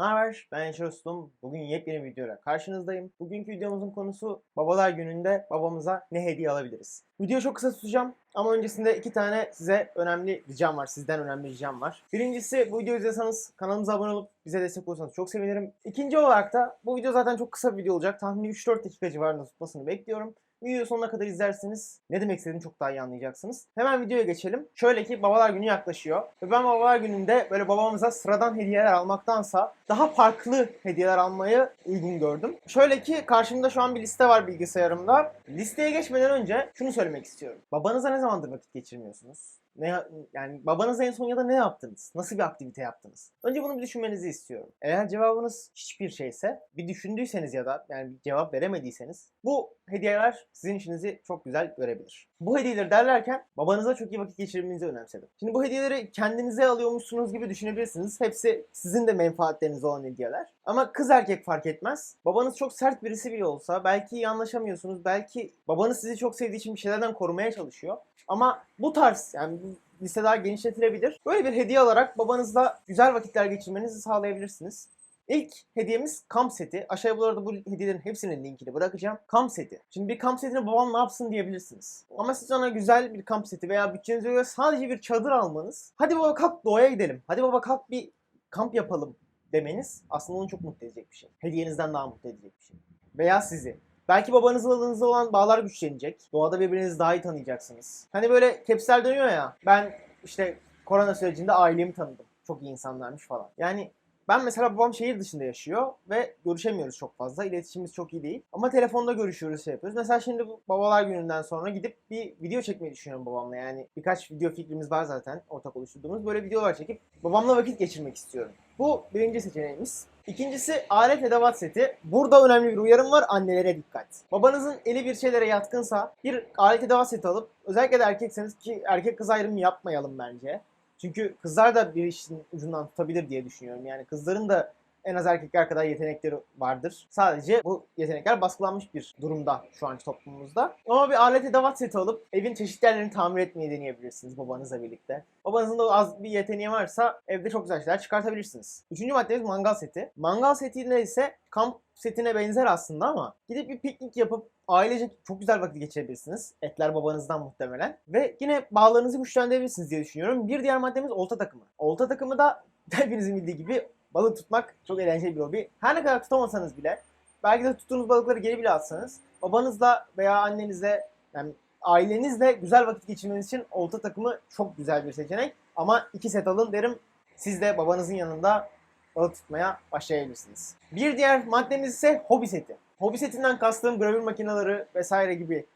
Ne? Ben Yaşar Ustum. Bugün yepyeni bir videoyla karşınızdayım. Bugünkü videomuzun konusu babalar gününde babamıza ne hediye alabiliriz? Videoyu çok kısa tutacağım ama öncesinde iki tane size önemli ricam var. Sizden önemli ricam var. Birincisi bu videoyu izliyorsanız kanalımıza abone olup bize destek olursanız çok sevinirim. İkinci olarak da bu video zaten çok kısa bir video olacak. Tahmini 3-4 dakika civarında tutmasını bekliyorum. Videoyu sonuna kadar izlerseniz ne demek istediğimi çok daha iyi anlayacaksınız. Hemen videoya geçelim. Şöyle ki babalar günü yaklaşıyor. Ve ben babalar gününde böyle babamıza sıradan hediyeler almaktansa daha farklı hediyeler almayı uygun gördüm. Şöyle ki karşımda şu an bir liste var bilgisayarımda. Listeye geçmeden önce şunu söylemek istiyorum. Babanıza ne zamandır vakit geçirmiyorsunuz? Ne yani babanıza en son ya da ne yaptınız? Nasıl bir aktivite yaptınız? Önce bunu bir düşünmenizi istiyorum. Eğer cevabınız hiçbir şeyse, bir düşündüyseniz ya da yani bir cevap veremediyseniz bu hediyeler sizin işinizi çok güzel görebilir. Bu hediyeleri derlerken babanıza çok iyi vakit geçirmenizi önemsedim. Şimdi bu hediyeleri kendinize alıyormuşsunuz gibi düşünebilirsiniz. Hepsi sizin de menfaatleriniz olan hediyeler. Ama kız erkek fark etmez. Babanız çok sert birisi bile olsa belki iyi anlaşamıyorsunuz. Belki babanız sizi çok sevdiği için bir şeylerden korumaya çalışıyor. Ama bu tarz yani liste daha genişletilebilir. Böyle bir hediye alarak babanızla güzel vakitler geçirmenizi sağlayabilirsiniz. İlk hediyemiz kamp seti. Aşağıya bu arada bu hediyelerin hepsinin linkini bırakacağım. Kamp seti. Şimdi bir kamp setini babam ne yapsın diyebilirsiniz. Ama siz ona güzel bir kamp seti veya bütçenize göre sadece bir çadır almanız. Hadi baba kalk doğaya gidelim. Hadi baba kalk bir kamp yapalım demeniz aslında onu çok mutlu edecek bir şey. Hediyenizden daha mutlu edecek bir şey. Veya sizi. Belki babanızla aranızda olan bağlar güçlenecek. Doğada birbirinizi daha iyi tanıyacaksınız. Hani böyle kepsler dönüyor ya. Ben işte korona sürecinde ailemi tanıdım. Çok iyi insanlarmış falan. Yani ben mesela babam şehir dışında yaşıyor ve görüşemiyoruz çok fazla. İletişimimiz çok iyi değil. Ama telefonda görüşüyoruz, şey yapıyoruz. Mesela şimdi bu babalar gününden sonra gidip bir video çekmeyi düşünüyorum babamla. Yani birkaç video fikrimiz var zaten ortak oluşturduğumuz. Böyle videolar çekip babamla vakit geçirmek istiyorum. Bu birinci seçeneğimiz. İkincisi alet edevat seti. Burada önemli bir uyarım var annelere dikkat. Babanızın eli bir şeylere yatkınsa bir alet edevat seti alıp özellikle de erkekseniz ki erkek kız ayrımı yapmayalım bence. Çünkü kızlar da bir işin ucundan tutabilir diye düşünüyorum. Yani kızların da en az erkekler kadar yetenekleri vardır. Sadece bu yetenekler baskılanmış bir durumda şu anki toplumumuzda. Ama bir alet edevat seti alıp evin çeşitli yerlerini tamir etmeyi deneyebilirsiniz babanızla birlikte. Babanızın da az bir yeteneği varsa evde çok güzel şeyler çıkartabilirsiniz. Üçüncü maddemiz mangal seti. Mangal setiyle ise kamp setine benzer aslında ama gidip bir piknik yapıp ailece çok güzel vakit geçirebilirsiniz. Etler babanızdan muhtemelen. Ve yine bağlarınızı güçlendirebilirsiniz diye düşünüyorum. Bir diğer maddemiz olta takımı. Olta takımı da hepinizin bildiği gibi balık tutmak çok eğlenceli bir hobi. Her ne kadar tutamasanız bile belki de tuttuğunuz balıkları geri bile atsanız babanızla veya annenizle yani ailenizle güzel vakit geçirmeniz için olta takımı çok güzel bir seçenek. Ama iki set alın derim. Siz de babanızın yanında balık tutmaya başlayabilirsiniz. Bir diğer maddemiz ise hobi seti. Hobi setinden kastığım gravür makineleri vesaire gibi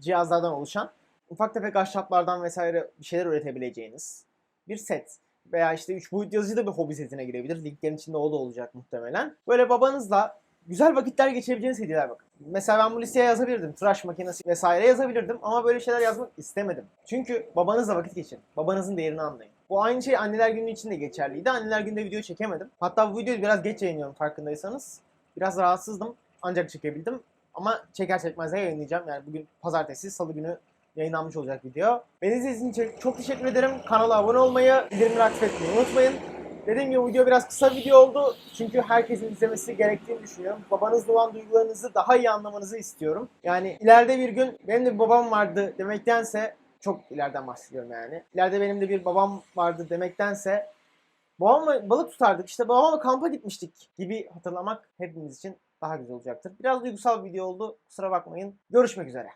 cihazlardan oluşan ufak tefek ahşaplardan vesaire bir şeyler üretebileceğiniz bir set. Veya işte 3 boyut yazıcı da bir hobi setine girebilir. Linklerin içinde o da olacak muhtemelen. Böyle babanızla güzel vakitler geçirebileceğiniz hediyeler bakın. Mesela ben bu listeye yazabilirdim. Tıraş makinesi vesaire yazabilirdim ama böyle şeyler yazmak istemedim. Çünkü babanızla vakit geçirin. Babanızın değerini anlayın. Bu aynı şey anneler günü için de geçerliydi. Anneler gününde video çekemedim. Hatta bu videoyu biraz geç yayınlıyorum farkındaysanız. Biraz rahatsızdım ancak çekebildim. Ama çeker çekmez de yayınlayacağım. Yani bugün pazartesi, salı günü yayınlanmış olacak video. Beni izlediğiniz için çok teşekkür ederim. Kanala abone olmayı, bildirimleri aktif etmeyi unutmayın. Dediğim gibi video biraz kısa video oldu. Çünkü herkesin izlemesi gerektiğini düşünüyorum. Babanızla olan duygularınızı daha iyi anlamanızı istiyorum. Yani ileride bir gün benim de bir babam vardı demektense çok ileriden bahsediyorum yani. İleride benim de bir babam vardı demektense babamla balık tutardık işte babamla kampa gitmiştik gibi hatırlamak hepimiz için daha güzel olacaktır. Biraz duygusal bir video oldu. Kusura bakmayın. Görüşmek üzere.